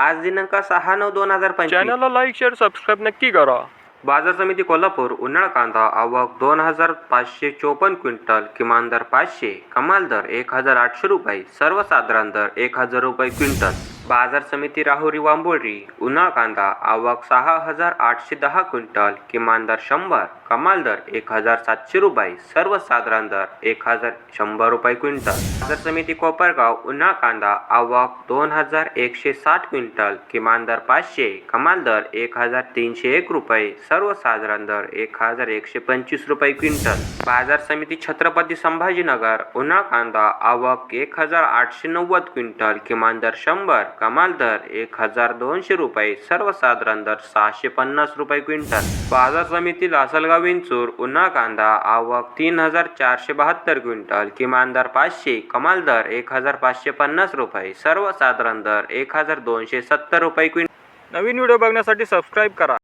आज दिनांक सहा नऊ दोन हजार पंचवीस. चॅनलला लाईक शेअर सबस्क्राईब नक्की करा. बाजार समिती कोल्हापूर उन्हाळ कांदा आवक दोन हजार पाचशे चोपन्न क्विंटल किमान दर पाचशे कमाल दर एक हजार आठशे रुपये सर्वसाधारण दर एक हजार रुपये क्विंटल. बाजार समिती राहुरी वांबोळी उन्हाळ कांदा आवक सहा हजार आठशे दहा क्विंटल किमान दर शंभर कमाल दर एक हजार सातशे रुपये सर्वसाधारण दर एक हजार शंभर रुपये क्विंटल. बाजार समिती कोपरगाव उन्हाळ कांदा आवक दोन हजार एकशे साठ क्विंटल किमान दर पाचशे कमाल दर एक हजार तीनशे एक रुपये सर्वसाधारण दर एक हजार एकशे पंचवीस रुपये क्विंटल. बाजार समिती छत्रपती संभाजीनगर उन्हाळ कांदा आवक एक हजार आठशे नव्वद क्विंटल किमान दर शंभर कमाल दर एक हजार दोनशे रुपये सर्वसाधारण दर सहाशे पन्नास रुपये क्विंटल. बाजार समिती लासलगाव विंचूर उन्हा कांदा आवक तीन हजार चारशे बहात्तर क्विंटल किमान दर पाचशे कमाल दर एक हजार पाचशे पन्नास रुपये सर्वसाधारण दर एक हजार दोनशे सत्तर रुपये क्विंटल. नवीन व्हिडिओ बघण्यासाठी सबस्क्राईब करा.